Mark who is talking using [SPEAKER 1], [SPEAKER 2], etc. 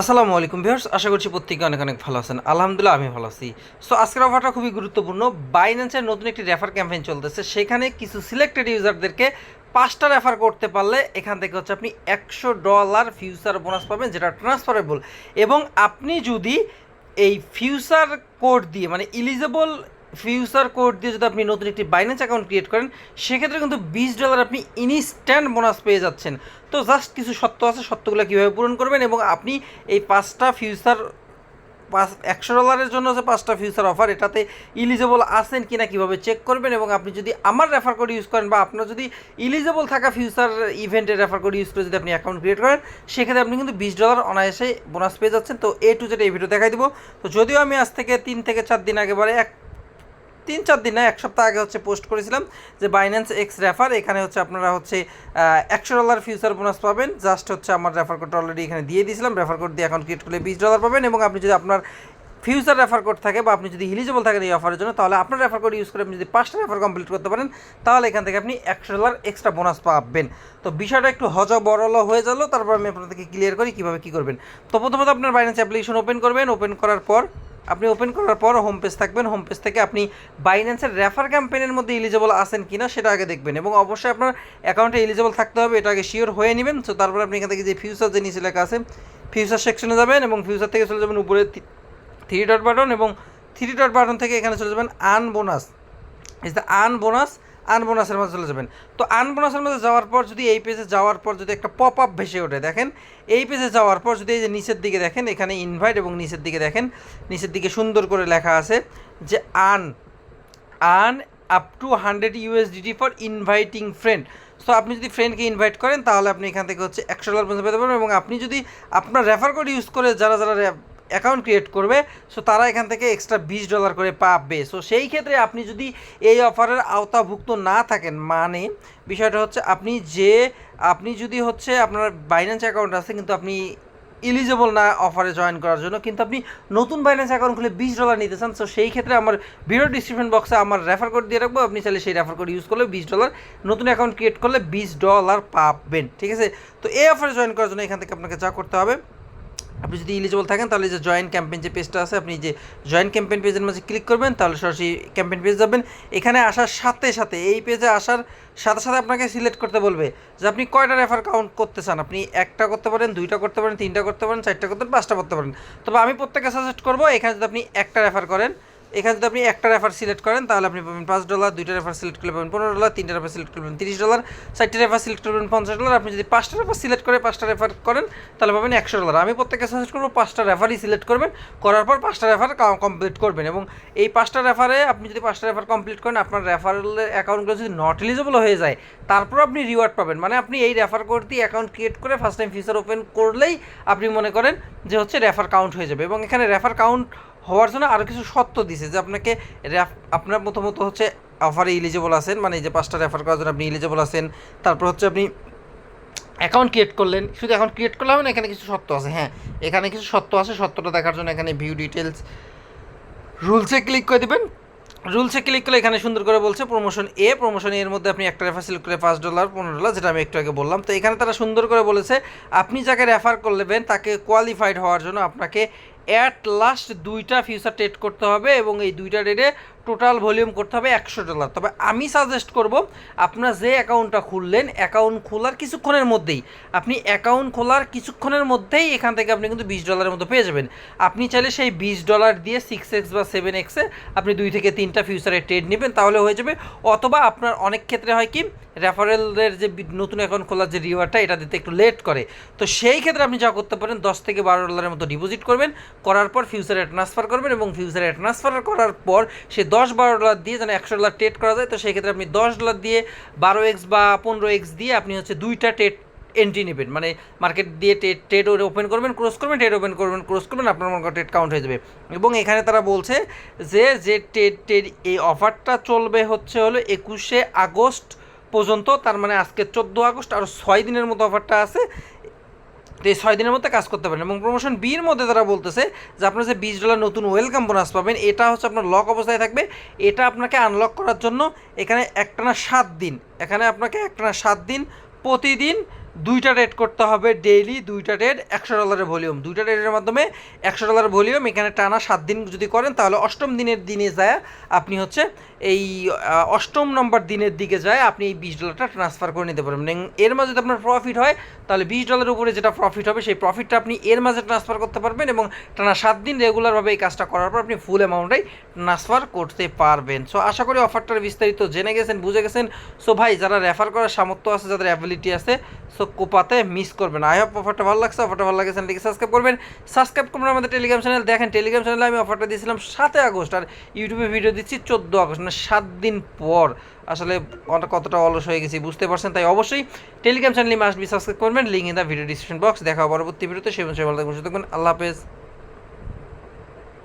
[SPEAKER 1] আসসালামু আলাইকুম ভিউয়ার্স, আশা করছি প্রত্যেকে অনেক অনেক ভালো আছেন। আলহামদুলিল্লাহ, আমি ভালো আছি। সো আজকের অফারটা খুবই গুরুত্বপূর্ণ। বাইন্যান্সের নতুন একটি রেফার ক্যাম্পেইন চলতেছে। সেখানে কিছু সিলেক্টেড ইউজারদেরকে পাঁচটা রেফার করতে পারলে এখান থেকে হচ্ছে আপনি একশো ডলার ফিউচার বোনাস পাবেন, যেটা ট্রান্সফারেবল এবং আপনি যদি এই ফিউচার কোড দিয়ে মানে ইলিজেবল ফিউচার কোড দিয়ে যদি আপনি নতুন একটি বাইন্যান্স অ্যাকাউন্ট ক্রিয়েট করেন, সেক্ষেত্রে কিন্তু বিশ ডলার আপনি ইনস্ট্যান্ট বোনাস পেয়ে যাচ্ছেন। তো জাস্ট কিছু সত্য আছে, সত্যগুলো কীভাবে পূরণ করবেন এবং আপনি এই পাঁচটা ফিউচার পাঁচ, একশো ডলারের জন্য যে পাঁচটা ফিউচার অফার এটাতে ইলিজেবল আছেন কিনা কীভাবে চেক করবেন এবং আপনি যদি আমার রেফার কোড ইউজ করেন বা আপনার যদি ইলিজেবল থাকা ফিউচার ইভেন্টের রেফার কোড ইউজ করে যদি আপনি অ্যাকাউন্ট ক্রিয়েট করেন, সেক্ষেত্রে আপনি কিন্তু বিশ ডলার অনায়াসে বোনাস পেয়ে যাচ্ছেন। তো এ টু জেড এই ভিডিও দেখাই দিব। তো যদিও আমি আজ থেকে তিন থেকে চার দিন আগে বারে এক তিন চার দিন না, এক সপ্তাহ আগে হচ্ছে পোস্ট করেছিলাম যে বাইন্যান্স এক্স রেফার এখানে হচ্ছে আপনারা হচ্ছে একশো ডলার ফিউচার বোনাস পাবেন। জাস্ট হচ্ছে আমার রেফার কোডটা অলরেডি এখানে দিয়ে দিয়েছিলাম। রেফার কোড দিয়ে এখন ক্রিয়েট করলে বিশ ডলার পাবেন এবং আপনি যদি আপনার ফিউচার রেফার কোড থাকে বা আপনি যদি এলিজিবল থাকেন এই অফারের জন্য, তাহলে আপনার রেফার কোড ইউজ করে আপনি যদি পাঁচটা রেফার কমপ্লিট করতে পারেন, তাহলে এখান থেকে আপনি একশো ডলার এক্সট্রা বোনাস পাবেন। তো বিষয়টা একটু হজ বড়ল হয়ে গেলো, তারপর আমি আপনাদেরকে ক্লিয়ার করি কীভাবে কী করবেন। তো প্রথমত আপনার বাইন্যান্স অ্যাপ্লিকেশন ওপেন করবেন। ওপেন করার পর আপনি ওপেন করার পর হোম পেজ থাকবেন। হোম পেজ থেকে আপনি বাইন্যান্সের রেফার ক্যাম্পেনের মধ্যে এলিজিবল আছেন কিনা সেটা আগে দেখবেন এবং অবশ্যই আপনার অ্যাকাউন্টে এলিজিবল থাকতে হবে, এটা আগে শিওর হয়ে নেবেন। সো তারপর আপনি এখান থেকে যে ফিউচার যে নিচে লেখা আছে ফিউচার সেকশনে যাবেন এবং ফিউচার থেকে চলে যাবেন উপরে থ্রি ডট বাটন এবং থ্রি ডট বাটন থেকে এখানে চলে যাবেন an bonus is the an bonus an বোনাসের মধ্যে চলে যাবেন। তো আন বোনাসের মধ্যে যাওয়ার পর যদি এই পেজে যাওয়ার পর যদি একটা পপ আপ ভেসে ওঠে, দেখেন, এই পেজে যাওয়ার পর যদি এই যে নিচের দিকে দেখেন, এখানে ইনভাইট এবং নিচের দিকে দেখেন, নিচের দিকে সুন্দর করে লেখা আছে যে an an up to hundred USDT for inviting friend so আপনি যদি ফ্রেন্ডকে ইনভাইট করেন, তাহলে আপনি এখান থেকে হচ্ছে একশো ডলার পর্যন্ত পেতে পারবেন এবং আপনি যদি আপনার রেফার কোড ইউজ করে যারা যারা অ্যাকাউন্ট ক্রিয়েট করবে সো তারা এখান থেকে এক্সট্রা বিশ ডলার করে পাবে। সো সেই ক্ষেত্রে আপনি যদি এই অফারের আওতাভুক্ত না থাকেন মানে বিষয়টা হচ্ছে আপনি যে, আপনি যদি হচ্ছে আপনার বাইন্যান্স অ্যাকাউন্ট আছে, কিন্তু আপনি ইলিজেবল না অফারে জয়েন করার জন্য, কিন্তু আপনি নতুন বাইন্যান্স অ্যাকাউন্ট খুলে বিশ ডলার নিতে চান সো সেই ক্ষেত্রে আমার ভিডিও ডিসক্রিপশন বক্সে আমার রেফার কোড দিয়ে রাখব। আপনি চাইলে সেই রেফার কোড ইউজ করলে বিশ ডলার নতুন অ্যাকাউন্ট ক্রিয়েট করলে বিশ ডলার পাবেন, ঠিক আছে? তো এই অফারে জয়েন করার জন্য এখান থেকে আপনাকে যা করতে হবে আপনি যদি ইলিজিবল থাকেন, তাহলে যে জয়েন্ট ক্যাম্পেইন যে পেজটা আছে, আপনি যে জয়েন্ট ক্যাম্পেইন পেজের মাঝে ক্লিক করবেন, তাহলে সরাসরি ক্যাম্পেইন পেজ যাবেন। এখানে আসার সাথে সাথে, এই পেজে আসার সাথে সাথে আপনাকে সিলেক্ট করতে বলবে যে আপনি কয়টা রেফার কাউন্ট করতে চান। আপনি একটা করতে পারেন, দুইটা করতে পারেন, তিনটা করতে পারেন, চারটা করতে পারেন, পাঁচটা করতে পারেন। তবে আমি প্রত্যেকে সাজেস্ট করব, এখানে যদি আপনি একটা রেফার করেন এখানে যদি আপনি একটা রেফার সিলেক্ট করেন, তাহলে আপনি পাবেন পাঁচ ডলার দুইটা রেফার সিলেক্ট করলে পাবেন পনেরো ডলার তিনটা রেফার সিলেক্ট করবেন তিরিশ ডলার চারটে রেফার সিলেক্ট করবেন পঞ্চাশ ডলার আপনি যদি পাঁচটা রেফার সিলেক্ট করে পাঁচটা রেফার করেন, তাহলে পাবেন একশো ডলার আমি প্রত্যেকে সাজেস্ট করব পাঁচটা রেফারই সিলেক্ট করবেন, করার পর পাঁচটা রেফার কমপ্লিট করবেন এবং এই পাঁচটা রেফারে আপনি যদি পাঁচটা রেফার কমপ্লিট করেন, আপনার রেফারেলের অ্যাকাউন্টগুলো যদি নট এলিজিবল হয়ে যায়, তারপর আপনি রিওয়ার্ড পাবেন। মানে আপনি এই রেফার কোড দিয়ে অ্যাকাউন্ট ক্রিয়েট করে ফার্স্ট টাইম ফিচার ওপেন করলেই আপনি মনে করেন যে হচ্ছে রেফার কাউন্ট হয়ে যাবে এবং এখানে রেফার কাউন্ট হওয়ার জন্য আরও কিছু সত্য দিছে যে আপনাকে আপনার প্রথমত হচ্ছে অফারে ইলিজিবল আছেন মানে যে পাঁচটা রেফার করার জন্য আপনি ইলিজিবল আছেন। তারপর হচ্ছে আপনি অ্যাকাউন্ট ক্রিয়েট করলেন, শুধু অ্যাকাউন্ট ক্রিয়েট করলে হবে না, এখানে কিছু সত্য আছে হ্যাঁ। এখানে কিছু সত্য আছে সত্যটা দেখার জন্য এখানে ভিউ ডিটেলস রুলসে ক্লিক করে দেবেন। রুলসে ক্লিক করলে এখানে সুন্দর করে বলছে প্রমোশন এ প্রমোশন এর মধ্যে আপনি একটা রেফার সিলেক্ট করে পাঁচ ডলার পনেরো ডলার যেটা আমি একটু আগে বললাম। তো এখানে তারা সুন্দর করে বলেছে, আপনি যাকে রেফার করলেন তাকে কোয়ালিফাইড হওয়ার জন্য আপনাকে অ্যাট লাস্ট দুইটা ফিউচার ট্রেড করতে হবে এবং এই দুইটা রেটে টোটাল ভলিউম করতে হবে একশো ডলার তবে আমি সাজেস্ট করব, আপনার যে অ্যাকাউন্টটা খুললেন অ্যাকাউন্ট খোলার কিছুক্ষণের মধ্যেই, আপনি অ্যাকাউন্ট খোলার কিছুক্ষণের মধ্যেই এখান থেকে আপনি কিন্তু বিশ ডলারের মতো পেয়ে যাবেন। আপনি চাইলে সেই বিশ ডলার দিয়ে সিক্স এক্স বা সেভেন এক্সে আপনি দুই থেকে তিনটা ফিউচারের ট্রেড নেবেন, তাহলে হয়ে যাবে। অথবা আপনার অনেক ক্ষেত্রে হয় কি রেফারেলের যে নতুন অ্যাকাউন্ট খোলার যে রিওয়ার্ডটা এটা দিতে একটু লেট করে। তো সেই ক্ষেত্রে আপনি যা করতে পারেন, দশ থেকে বারো ডলারের মতো ডিপোজিট করবেন, করার পর ফিউচারে ট্রান্সফার করবেন এবং ফিউচারে ট্রান্সফার করার পর সে দশ বারো ডলার দিয়ে যেন একশো ডলার ট্রেড করা যায়, তো সেই ক্ষেত্রে আপনি দশ ডলার দিয়ে বারো এক্স বা পনেরো এক্স দিয়ে আপনি হচ্ছে দুইটা ট্রেড এন্ট্রি নেবেন। মানে মার্কেট দিয়ে ট্রেড ওপেন করবেন ক্রস করবেন ট্রেড ওপেন করবেন ক্রস করবেন, আপনার মনে করেন ট্রেড কাউন্ট হয়ে যাবে। এবং এখানে তারা বলছে যে যে ট্রেড ট্রেড এই অফারটা চলবে হচ্ছে হলো একুশে আগস্ট পর্যন্ত, তার মানে আজকে চোদ্দ আগস্ট আর ছয় দিনের মতো অফারটা আছে। এই ছয় দিনের মধ্যে কাজ করতে পারেন। এবং প্রমোশন বির মধ্যে তারা বলতেছে যে আপনার যে বিশ ডলার নতুন ওয়েলকাম বোনাস পাবেন, এটা হচ্ছে আপনার লক অবস্থায় থাকবে। এটা আপনাকে আনলক করার জন্য এখানে একটানা সাত দিন। এখানে আপনাকে একটানা সাত দিন প্রতিদিন দুইটা রেড করতে হবে ডেইলি দুইটা রেড একশো ডলারের ভলিউম দুইটা রেডের মাধ্যমে একশো ডলারের ভলিউম এখানে টানা সাত দিন যদি করেন, তাহলে অষ্টম দিনের দিনে যায়, আপনি হচ্ছে এই অষ্টম নম্বর দিনের দিকে যায়, আপনি এই বিশ ডলারটা ট্রান্সফার করে নিতে পারবেন। এর মাঝে যদি আপনার প্রফিট হয়, তাহলে বিশ ডলারের উপরে যেটা প্রফিট হবে, সেই প্রফিটটা আপনি এর মাঝে ট্রান্সফার করতে পারবেন এবং টানা সাত দিন রেগুলারভাবে এই কাজটা করার পর আপনি ফুল অ্যামাউন্টটাই ট্রান্সফার করতে পারবেন। সো আশা করি অফারটার বিস্তারিত জেনে গেছেন, বুঝে গেছেন। সো ভাই, যারা রেফার করার সামর্থ্য আছে, যাদের অ্যাবিলিটি আছে সো কোপাতে মিস করবেন। আই হোপ অফারটা ভালো লাগছে অফারটা ভালো লাগে চ্যানেলটিকে সাবস্ক্রাইব করবেন। সাবস্ক্রাইব করবেন আমাদের টেলিগ্রাম চ্যানেল দেখেন টেলিগ্রাম চ্যানেলে আমি অফারটা দিয়েছিলাম সাতই আগস্ট আর ইউটিউবে ভিডিও দিচ্ছি চোদ্দ আগস্ট মানে সাত দিন পর। আসলে কতটা অলস হয়ে গেছি, বুঝতে পারছেন? তাই অবশ্যই টেলিগ্রাম চ্যানেলে মাস্ট বি সাবস্ক্রাইব করবেন। Link in the video description box দেখা পরবর্তী ভিডিওতে সেই ভালো থাকবেন থাকবেন। আল্লাহ হাফেজ।